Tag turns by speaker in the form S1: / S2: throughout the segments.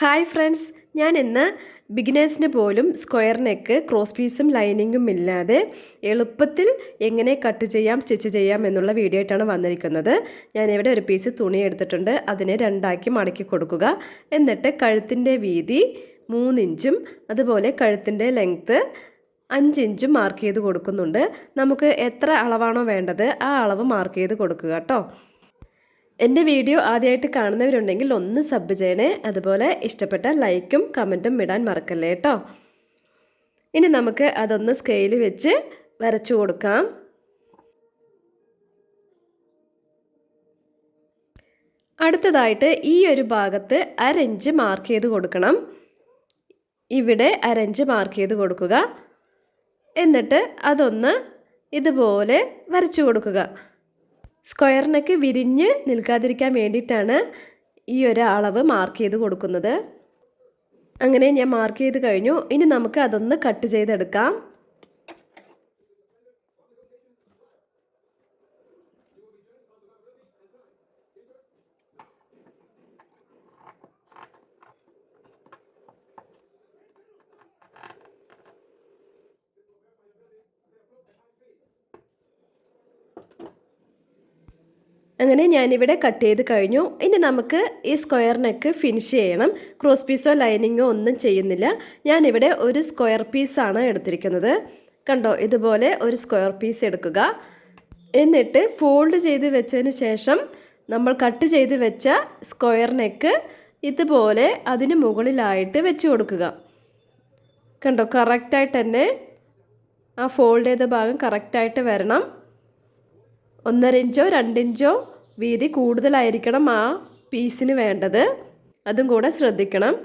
S1: Hi friends ഞാൻ ഇന്ന് ബിഗിനേഴ്സിന് പോലും സ്ക്വയർ നെക്ക് ക്രോസ് പീസും ലൈനിങ്ങും ഇല്ലാതെ എളുപ്പത്തിൽ എങ്ങനെ കട്ട് ചെയ്യാം സ്റ്റിച്ച് ചെയ്യാം എന്നുള്ള വീഡിയോ ആയിട്ടാണ് വന്നിരിക്കുന്നത്. ഞാൻ ഇവിടെ ഒരു പീസ് തുണി എടുത്തിട്ടുണ്ട് അതിനെ രണ്ടാക്കി മടക്കി കൊടുക്കുക. എന്നിട്ട് കഴുത്തിന്റെ വീതി മൂന്നിഞ്ചും അതുപോലെ കഴുത്തിന്റെ ലെങ്ത്ത് അഞ്ചിഞ്ചും മാർക്ക് ചെയ്ത് കൊടുക്കുന്നുണ്ട്. നമുക്ക് എത്ര അളവാണോ വേണ്ടത് ആ അളവ് മാർക്ക് ചെയ്ത് കൊടുക്കുക കേട്ടോ. എന്റെ വീഡിയോ ആദ്യമായിട്ട് കാണുന്നവരുണ്ടെങ്കിൽ ഒന്ന് സബ് ചെയ്യണേ. അതുപോലെ ഇഷ്ടപ്പെട്ട ലൈക്കും കമന്റും ഇടാൻ മറക്കല്ലേ കേട്ടോ. ഇനി നമുക്ക് അതൊന്ന് സ്കെയിൽ വെച്ച് വരച്ചു കൊടുക്കാം. അടുത്തതായിട്ട് ഈ ഒരു ഭാഗത്ത് അരഞ്ച് മാർക്ക് ചെയ്ത് കൊടുക്കണം. ഇവിടെ അരഞ്ച് മാർക്ക് ചെയ്ത് കൊടുക്കുക. എന്നിട്ട് അതൊന്ന് ഇതുപോലെ വരച്ചു കൊടുക്കുക. സ്ക്വയറിനൊക്കെ വിരിഞ്ഞ് നിൽക്കാതിരിക്കാൻ വേണ്ടിയിട്ടാണ് ഈ ഒരു അളവ് മാർക്ക് ചെയ്ത് കൊടുക്കുന്നത്. അങ്ങനെ ഞാൻ മാർക്ക് ചെയ്ത് കഴിഞ്ഞു. ഇനി നമുക്ക് അതൊന്ന് കട്ട് ചെയ്തെടുക്കാം. അങ്ങനെ ഞാനിവിടെ കട്ട് ചെയ്ത് കഴിഞ്ഞു. ഇനി നമുക്ക് ഈ സ്ക്വയർ നെക്ക് ഫിനിഷ് ചെയ്യണം. ക്രോസ് പീസോ ലൈനിങ്ങോ ഒന്നും ചെയ്യുന്നില്ല. ഞാനിവിടെ ഒരു സ്ക്വയർ പീസാണ് എടുത്തിരിക്കുന്നത്. കണ്ടോ? ഇതുപോലെ ഒരു സ്ക്വയർ പീസ് എടുക്കുക. എന്നിട്ട് ഫോൾഡ് ചെയ്ത് വെച്ചതിന് ശേഷം നമ്മൾ കട്ട് ചെയ്ത് വെച്ച സ്ക്വയർ നെക്ക് ഇതുപോലെ അതിന് മുകളിലായിട്ട് വെച്ച് കൊടുക്കുക. കണ്ടോ? കറക്റ്റായിട്ട് തന്നെ ആ ഫോൾഡ് ചെയ്ത ഭാഗം കറക്റ്റായിട്ട് വരണം. ഒന്നര ഇഞ്ചോ രണ്ടിഞ്ചോ വീതി കൂടുതലായിരിക്കണം ആ പീസിന് വേണ്ടത്. അതും കൂടെ ശ്രദ്ധിക്കണം.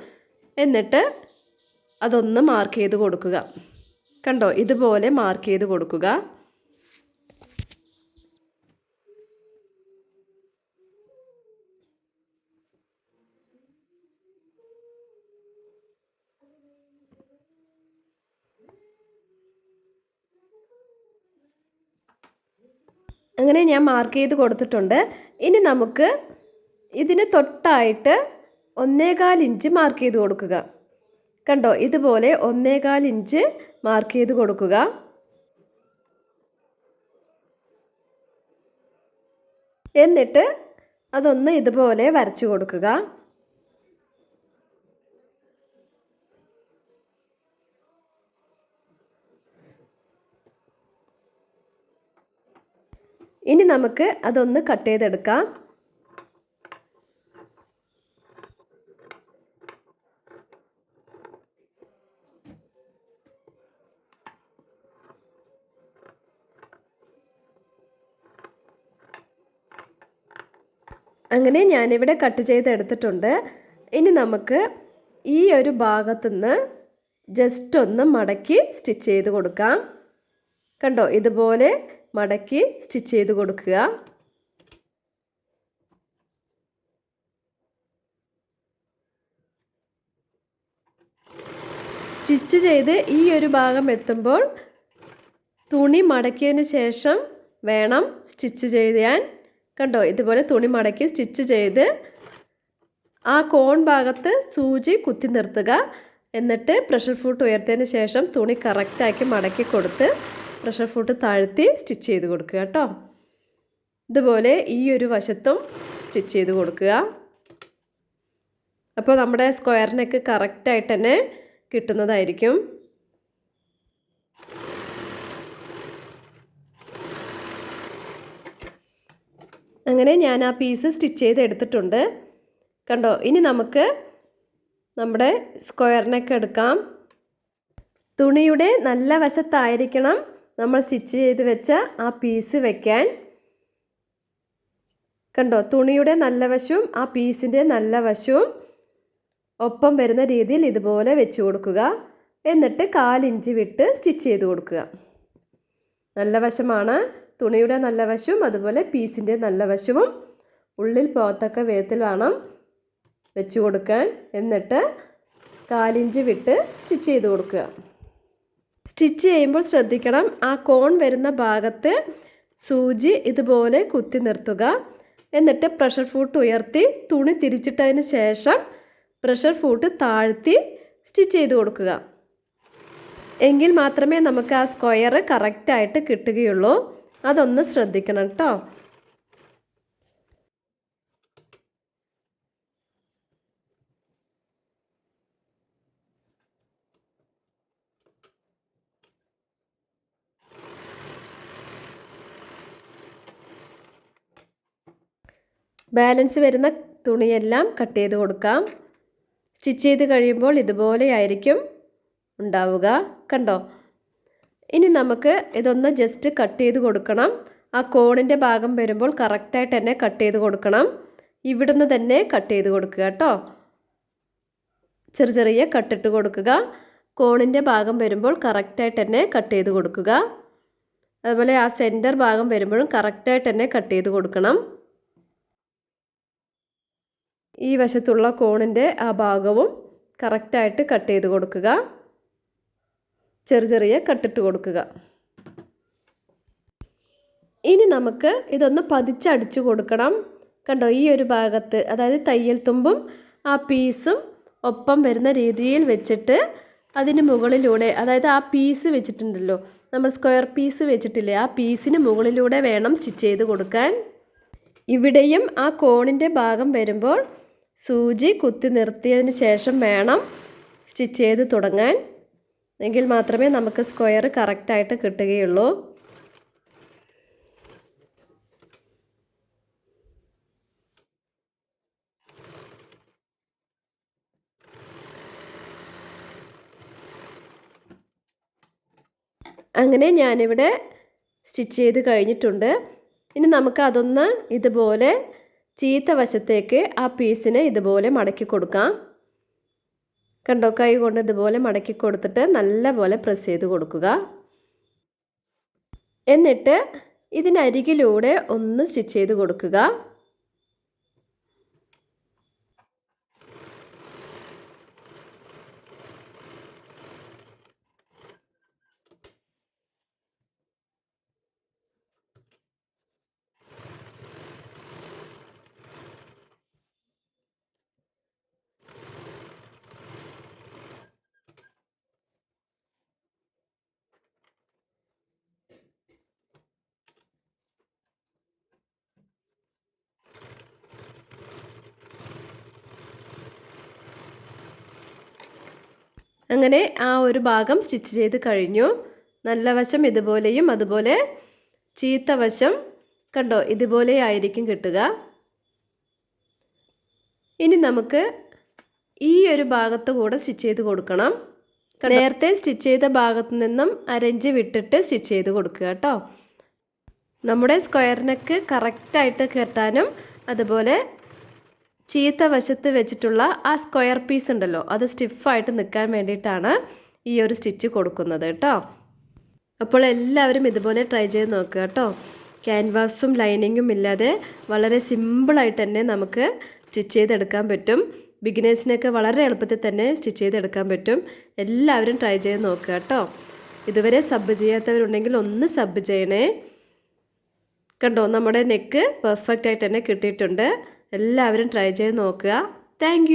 S1: എന്നിട്ട് അതൊന്ന് മാർക്ക് ചെയ്ത് കൊടുക്കുക. കണ്ടോ? ഇതുപോലെ മാർക്ക് ചെയ്ത് കൊടുക്കുക. അങ്ങനെ ഞാൻ മാർക്ക് ചെയ്ത് കൊടുത്തിട്ടുണ്ട്. ഇനി നമുക്ക് ഇതിന് തൊട്ടായിട്ട് ഒന്നേകാൽ ഇഞ്ച് മാർക്ക് ചെയ്ത് കൊടുക്കുക. കണ്ടോ? ഇതുപോലെ ഒന്നേകാൽ ഇഞ്ച് മാർക്ക് ചെയ്ത് കൊടുക്കുക. എന്നിട്ട് അതൊന്ന് ഇതുപോലെ വരച്ചു കൊടുക്കുക. ഇനി നമുക്ക് അതൊന്ന് കട്ട് ചെയ്തെടുക്കാം. അങ്ങനെ ഞാനിവിടെ കട്ട് ചെയ്തെടുത്തിട്ടുണ്ട്. ഇനി നമുക്ക് ഈ ഒരു ഭാഗത്തുനിന്ന് ജസ്റ്റ് ഒന്ന് മടക്കി സ്റ്റിച്ച് ചെയ്ത് കൊടുക്കാം. കണ്ടോ? ഇതുപോലെ മടക്കി സ്റ്റിച്ച് ചെയ്ത് കൊടുക്കുക. സ്റ്റിച്ച് ചെയ്ത് ഈ ഒരു ഭാഗം എത്തുമ്പോൾ തുണി മടക്കിയതിന് ശേഷം വേണം സ്റ്റിച്ച് ചെയ്യാൻ കണ്ടോ ഇതുപോലെ തുണി മടക്കി സ്റ്റിച്ച് ചെയ്ത് ആ കോൺ ഭാഗത്ത് സൂചി കുത്തി നിർത്തുക. എന്നിട്ട് പ്രഷർ ഫുട്ട് ഉയർത്തിയതിന് ശേഷം തുണി കറക്റ്റാക്കി മടക്കി കൊടുത്ത് പ്രഷർ ഫുട്ട് താഴ്ത്തി സ്റ്റിച്ച് ചെയ്ത് കൊടുക്കുക കേട്ടോ. ഇതുപോലെ ഈ ഒരു വശത്തും സ്റ്റിച്ച് ചെയ്ത് കൊടുക്കുക. അപ്പോൾ നമ്മുടെ സ്ക്വയറിനൊക്കെ കറക്റ്റായിട്ട് തന്നെ കിട്ടുന്നതായിരിക്കും. അങ്ങനെ ഞാൻ ആ പീസ് സ്റ്റിച്ച് ചെയ്ത് എടുത്തിട്ടുണ്ട്. കണ്ടോ ഇനി നമുക്ക് നമ്മുടെ സ്ക്വയറിനൊക്കെ എടുക്കാം. തുണിയുടെ നല്ല വശത്തായിരിക്കണം നമ്മൾ സ്റ്റിച്ച് ചെയ്ത് വെച്ച ആ പീസ് വെക്കാൻ. കണ്ടോ? തുണിയുടെ നല്ല വശവും ആ പീസിന്റെ നല്ല വശവും ഒപ്പം വരുന്ന രീതിയിൽ ഇതുപോലെ വെച്ച് കൊടുക്കുക. എന്നിട്ട് കാലിഞ്ച് വിട്ട് സ്റ്റിച്ച് ചെയ്ത് കൊടുക്കുക. നല്ല വശമാണ്. തുണിയുടെ നല്ല വശവും അതുപോലെ പീസിന്റെ നല്ല വശവും ഉള്ളിൽ പോകത്തക്ക വിധത്തിൽ വേണം വെച്ച് കൊടുക്കാൻ. എന്നിട്ട് കാലിഞ്ച് വിട്ട് സ്റ്റിച്ച് ചെയ്ത് കൊടുക്കുക. സ്റ്റിച്ച് ചെയ്യുമ്പോൾ ശ്രദ്ധിക്കണം. ആ കോൺ വരുന്ന ഭാഗത്ത് സൂചി ഇതുപോലെ കുത്തി നിർത്തുക. എന്നിട്ട് പ്രഷർ ഫൂട്ട് ഉയർത്തി തുണി തിരിച്ചിട്ടതിന് ശേഷം പ്രഷർ ഫൂട്ട് താഴ്ത്തി സ്റ്റിച്ച് ചെയ്ത് കൊടുക്കുക. എങ്കിൽ മാത്രമേ നമുക്ക് ആ സ്ക്വയർ കറക്റ്റായിട്ട് കിട്ടുകയുള്ളൂ. അതൊന്ന് ശ്രദ്ധിക്കണം കേട്ടോ ബാലൻസ് വരുന്ന തുണിയെല്ലാം കട്ട് ചെയ്ത് കൊടുക്കാം. സ്റ്റിച്ച് ചെയ്ത് കഴിയുമ്പോൾ ഇതുപോലെ ആയിരിക്കും ഉണ്ടാവുക. കണ്ടോ? ഇനി നമുക്ക് ഇതൊന്ന് ജസ്റ്റ് കട്ട് ചെയ്ത് കൊടുക്കണം. ആ കോണിന്റെ ഭാഗം വരുമ്പോൾ കറക്റ്റായിട്ട് തന്നെ കട്ട് ചെയ്ത് കൊടുക്കണം. ഇവിടുന്ന് തന്നെ കട്ട് ചെയ്ത് കൊടുക്കുക കേട്ടോ. ചെറിയ ചെറിയ കട്ടിട്ട് കൊടുക്കുക. കോണിന്റെ ഭാഗം വരുമ്പോൾ കറക്റ്റായിട്ട് തന്നെ കട്ട് ചെയ്ത് കൊടുക്കുക. അതുപോലെ ആ സെന്റർ ഭാഗം വരുമ്പോഴും കറക്റ്റായിട്ട് തന്നെ കട്ട് ചെയ്ത് കൊടുക്കണം. ഈ വശത്തുള്ള കോണിന്റെ ആ ഭാഗവും കറക്റ്റായിട്ട് കട്ട് ചെയ്ത് കൊടുക്കുക. ചെറിയ ചെറിയ കട്ടിട്ട് കൊടുക്കുക. ഇനി നമുക്ക് ഇതൊന്ന് പതിച്ചടിച്ചു കൊടുക്കണം. കണ്ടോ ഈ ഒരു ഭാഗത്ത് അതായത് തയ്യൽ തുമ്പും ആ പീസും ഒപ്പം വരുന്ന രീതിയിൽ വെച്ചിട്ട് അതിന് മുകളിലൂടെ അതായത് ആ പീസ് വെച്ചിട്ടുണ്ടല്ലോ നമ്മൾ സ്ക്വയർ പീസ് വെച്ചിട്ടില്ലേ ആ പീസിന് മുകളിലൂടെ വേണം സ്റ്റിച്ച് ചെയ്ത് കൊടുക്കാൻ. ഇവിടെയും ആ കോണിന്റെ ഭാഗം വരുമ്പോൾ സൂചി കുത്തി നിർത്തിയതിന് ശേഷം വേണം സ്റ്റിച്ച് ചെയ്ത് തുടങ്ങാൻ. എങ്കിൽ മാത്രമേ നമുക്ക് സ്ക്വയർ കറക്റ്റായിട്ട് കിട്ടുകയുള്ളൂ. അങ്ങനെ ഞാനിവിടെ സ്റ്റിച്ച് ചെയ്ത് കഴിഞ്ഞിട്ടുണ്ട്. ഇനി നമുക്ക് അതൊന്ന് ഇതുപോലെ ചീത്ത വശത്തേക്ക് ആ പീസിനെ ഇതുപോലെ മടക്കി കൊടുക്കാം. കണ്ടോ? കൈ കൊണ്ട് ഇതുപോലെ മടക്കി കൊടുത്തിട്ട് നല്ലപോലെ പ്രസ് ചെയ്ത് കൊടുക്കുക. എന്നിട്ട് ഇതിനരികിലൂടെ ഒന്ന് സ്റ്റിച്ച് ചെയ്ത് കൊടുക്കുക. അങ്ങനെ ആ ഒരു ഭാഗം സ്റ്റിച്ച് ചെയ്ത് കഴിഞ്ഞു. നല്ല വശം ഇതുപോലെയും അതുപോലെ ചീത്ത വശം കണ്ടോ? ഇതുപോലെ ആയിരിക്കും കിട്ടുക. ഇനി നമുക്ക് ഈ ഒരു ഭാഗത്ത് കൂടെ സ്റ്റിച്ച് ചെയ്ത് കൊടുക്കണം. നേരത്തെ സ്റ്റിച്ച് ചെയ്ത ഭാഗത്ത് നിന്നും അരഞ്ച് വിട്ടിട്ട് സ്റ്റിച്ച് ചെയ്ത് കൊടുക്കുക കേട്ടോ. നമ്മുടെ സ്ക്വയറിനൊക്കെ നെക്ക് കറക്റ്റായിട്ട് കെട്ടാനും അതുപോലെ ചീത്ത വശത്ത് വെച്ചിട്ടുള്ള ആ സ്ക്വയർ പീസ് ഉണ്ടല്ലോ അത് സ്റ്റിഫായിട്ട് നിൽക്കാൻ വേണ്ടിയിട്ടാണ് ഈ ഒരു സ്റ്റിച്ച് കൊടുക്കുന്നത് കേട്ടോ. അപ്പോൾ എല്ലാവരും ഇതുപോലെ ട്രൈ ചെയ്ത് നോക്കുക കേട്ടോ. ക്യാൻവാസും ലൈനിങ്ങും ഇല്ലാതെ വളരെ സിമ്പിളായിട്ട് തന്നെ നമുക്ക് സ്റ്റിച്ച് ചെയ്തെടുക്കാൻ പറ്റും. ബിഗിനേഴ്സിനൊക്കെ വളരെ എളുപ്പത്തിൽ തന്നെ സ്റ്റിച്ച് ചെയ്തെടുക്കാൻ പറ്റും. എല്ലാവരും ട്രൈ ചെയ്ത് നോക്കുക കേട്ടോ. ഇതുവരെ സബ് ചെയ്യാത്തവരുണ്ടെങ്കിൽ ഒന്ന് സബ് ചെയ്യണേ. കണ്ടോ നമ്മുടെ നെക്ക് പെർഫെക്റ്റ് ആയിട്ട് തന്നെ കിട്ടിയിട്ടുണ്ട്. എല്ലാവരും ട്രൈ ചെയ്ത് നോക്കുക. താങ്ക്